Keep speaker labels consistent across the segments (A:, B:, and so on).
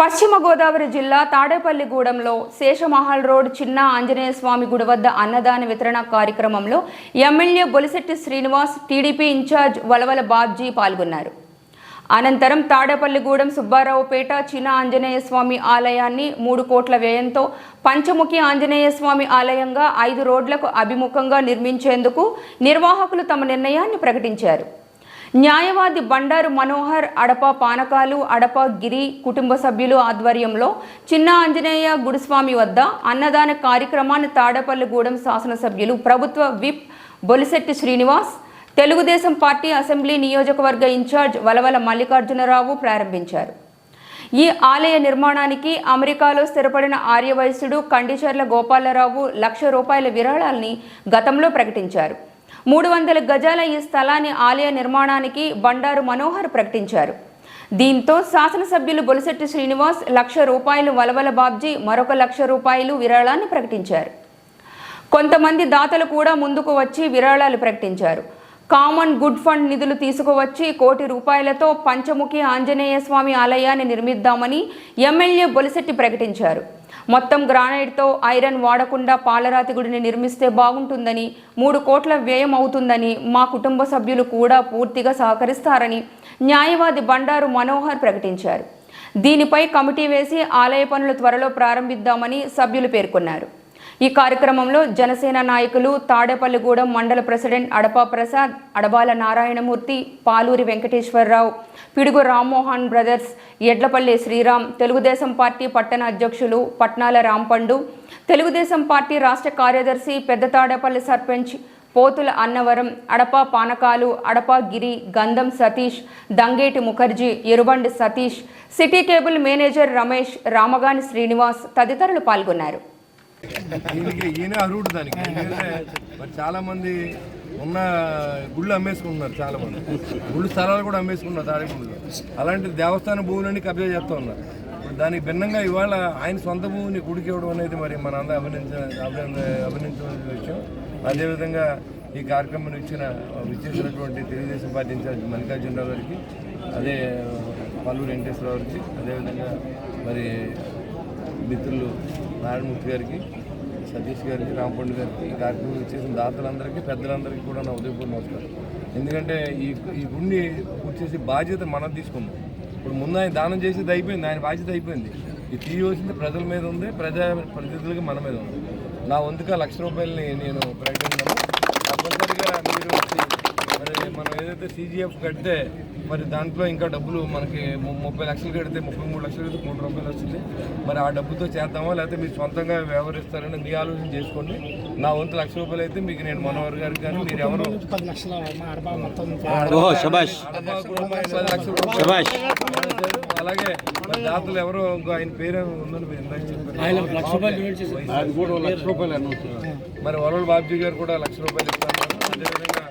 A: పశ్చిమ గోదావరి జిల్లా తాడేపల్లిగూడెంలో శేషమహల్ రోడ్ చిన్న ఆంజనేయ స్వామి గుడి వద్ద అన్నదాన వితరణ కార్యక్రమంలో MLA Bolisetti Srinivas TDP incharge Valavala Babji పాల్గొన్నారు. అనంతరం తాడేపల్లిగూడెం సుబ్బారావుపేట చిన్న ఆంజనేయ స్వామి ఆలయాన్ని మూడు కోట్ల వ్యయంతో పంచముఖి ఆంజనేయ స్వామి ఆలయంగా ఐదు రోడ్లకు అభిముఖంగా నిర్మించేందుకు నిర్వాహకులు తమ నిర్ణయాన్ని ప్రకటించారు. న్యాయవాది బండారు మనోహర్ అడప పానకాలు అడప గిరి కుటుంబ సభ్యులు ఆధ్వర్యంలో చిన్న ఆంజనేయ గుడిస్వామి వద్ద అన్నదాన కార్యక్రమాన్ని తాడపల్లిగూడెం శాసనసభ్యులు ప్రభుత్వ whip Bolisetti Srinivas Telugu Desam party assembly నియోజకవర్గ ఇన్ఛార్జ్ వలవల మల్లికార్జునరావు ప్రారంభించారు. ఈ ఆలయ నిర్మాణానికి అమెరికాలో స్థిరపడిన ఆర్యవైశ్యుడు కండిచర్ల గోపాలరావు లక్ష రూపాయల విరాళాల్ని గతంలో ప్రకటించారు. మూడు వందల గజాల ఈ స్థలాన్ని ఆలయ నిర్మాణానికి బండారు మనోహర్ ప్రకటించారు. దీంతో శాసనసభ్యులు బొలిశెట్టి శ్రీనివాస్ లక్ష రూపాయలు వలవల బాబ్జీ మరొక లక్ష రూపాయలు విరాళాన్ని ప్రకటించారు. కొంతమంది దాతలు కూడా ముందుకు వచ్చి విరాళాలు ప్రకటించారు. కామన్ గుడ్ ఫండ్ నిధులు తీసుకువచ్చి కోటి రూపాయలతో పంచముఖి ఆంజనేయ స్వామి ఆలయాన్ని నిర్మిద్దామని ఎమ్మెల్యే బొలిశెట్టి ప్రకటించారు. మొత్తం గ్రానైట్తో ఐరన్ వాడకుండా పాలరాతి గుడిని నిర్మిస్తే బాగుంటుందని మూడు కోట్ల వ్యయం అవుతుందని మా కుటుంబ సభ్యులు కూడా పూర్తిగా సహకరిస్తారని న్యాయవాది బండారు మనోహర్ ప్రకటించారు. దీనిపై కమిటీ వేసి ఆలయ పనులు త్వరలో ప్రారంభిద్దామని సభ్యులు పేర్కొన్నారు. ఈ కార్యక్రమంలో జనసేన నాయకులు తాడేపల్లిగూడెం మండల president Adapa Prasad Adabala Narayanamurthy Paluri Venkateswara Rao Pidugu Rammohan brothers Edlapalli Sriram Telugu Desam party పట్టణ అధ్యక్షులు పట్నాల రాంపండు తెలుగుదేశం పార్టీ రాష్ట్ర కార్యదర్శి పెద్ద తాడేపల్లి సర్పంచ్ పోతుల అన్నవరం అడపా Panakalu Adapa Giri Gandham Satish Dangeti Mukherjee Erubandi Satish city cable manager Ramesh Ramagani Srinivas తదితరులు పాల్గొన్నారు.
B: దీనికి ఈయన అర్హుడు దానికి. ఎందుకంటే మరి చాలా మంది ఉన్న గుళ్ళు అమ్మేసుకుంటున్నారు చాలా మంది గుళ్ళు స్థలాలు కూడా అమ్మేసుకున్నారు తాడేగుళ్ళు అలాంటి దేవస్థాన భూములన్నీ కబ్జా చేస్తూ ఉన్నారు. దానికి భిన్నంగా ఇవాళ ఆయన సొంత భూమిని గుడికి ఇవ్వడం అనేది మరి మన అందరూ అభినందించ అభినంద అభినందించవలసిన విషయం. అదేవిధంగా ఈ కార్యక్రమం ఇచ్చిన విచ్చేసినటువంటి తెలుగుదేశం పార్టీ ఇన్ఛార్జ్ మల్లికార్జునరావు గారికి అదే పల్లూరు వెంకటేశ్వరరావు గారికి అదేవిధంగా మరి మిత్రులు నారాయణమూర్తి గారికి సతీష్ గారికి రాంపండు గారికి ఈ కార్యక్రమం ఇచ్చేసిన దాతలందరికీ పెద్దలందరికీ కూడా నా ఉదయపూర్ణ నమస్కారం. ఎందుకంటే ఈ ఈ గుండి పూర్తి బాధ్యత మనం తీసుకుందాం. ఇప్పుడు ముందు ఆయన దానం చేసేది అయిపోయింది ఆయన బాధ్యత అయిపోయింది. ఇది తీయవలసింది ప్రజల మీద ఉంది ప్రజా ప్రతినిధులకి మన మీద ఉంది. నా వంతుగా లక్ష రూపాయలని నేను ప్రకటించాను తప్పనిసరిగా మీరు వచ్చి మరి మనం ఏదైతే సీజీఎఫ్ కడితే మరి దాంట్లో ఇంకా డబ్బులు మనకి ముప్పై లక్షలు కడితే ముప్పై మూడు లక్షలు కడితే మూడు రూపాయలు వస్తుంది. మరి ఆ డబ్బుతో చేద్దామా లేకపోతే మీరు సొంతంగా వ్యవహరిస్తారని మీ ఆలోచన చేసుకోండి. నా వంతు లక్ష రూపాయలు అయితే మీకు నేను మనోహర్ గారికి కానీ మీరు ఎవరు
C: పది లక్షల
B: అలాగే మరి దాతలు ఎవరో ఇంకో ఆయన పేరు ఉందని మీరు ఇందాక చెప్పారు. మరి వరల్ బాబ్జీ గారు కూడా లక్ష రూపాయలు ఇస్తాను. అదేవిధంగా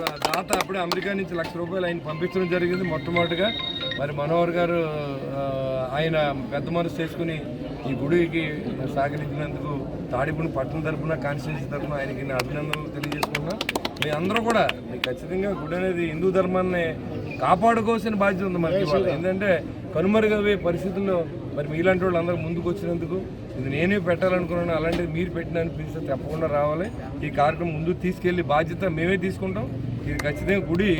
B: దాత అప్పుడే అమెరికా నుంచి లక్ష రూపాయలు ఆయన పంపించడం జరిగింది మొట్టమొదటిగా. మరి మనోహర్ గారు ఆయన పెద్ద మనసు చేసుకుని ఈ గుడికి సహకరించినందుకు తాడిపుని పట్టణ తరపున కాన్స్టిట్యూన్సీ తరపున ఆయనకి నేను అభినందనలు తెలియజేసుకున్నా మీ అందరూ కూడా మీకు ఖచ్చితంగా గుడి అనేది హిందూ ధర్మాన్ని కాపాడుకోవాల్సిన బాధ్యత ఉంది మనకి. ఏంటంటే కనుమరుగవే పరిస్థితుల్లో మరి మీలాంటి వాళ్ళు అందరూ ముందుకు వచ్చినందుకు ఇది నేనే పెట్టాలనుకున్నాను అలాంటిది మీరు పెట్టినని పిలిస్తే తప్పకుండా రావాలి. ఈ కార్యక్రమం ముందుకు తీసుకెళ్ళి బాధ్యత మేమే తీసుకుంటాం. ఇది ఖచ్చితంగా గుడి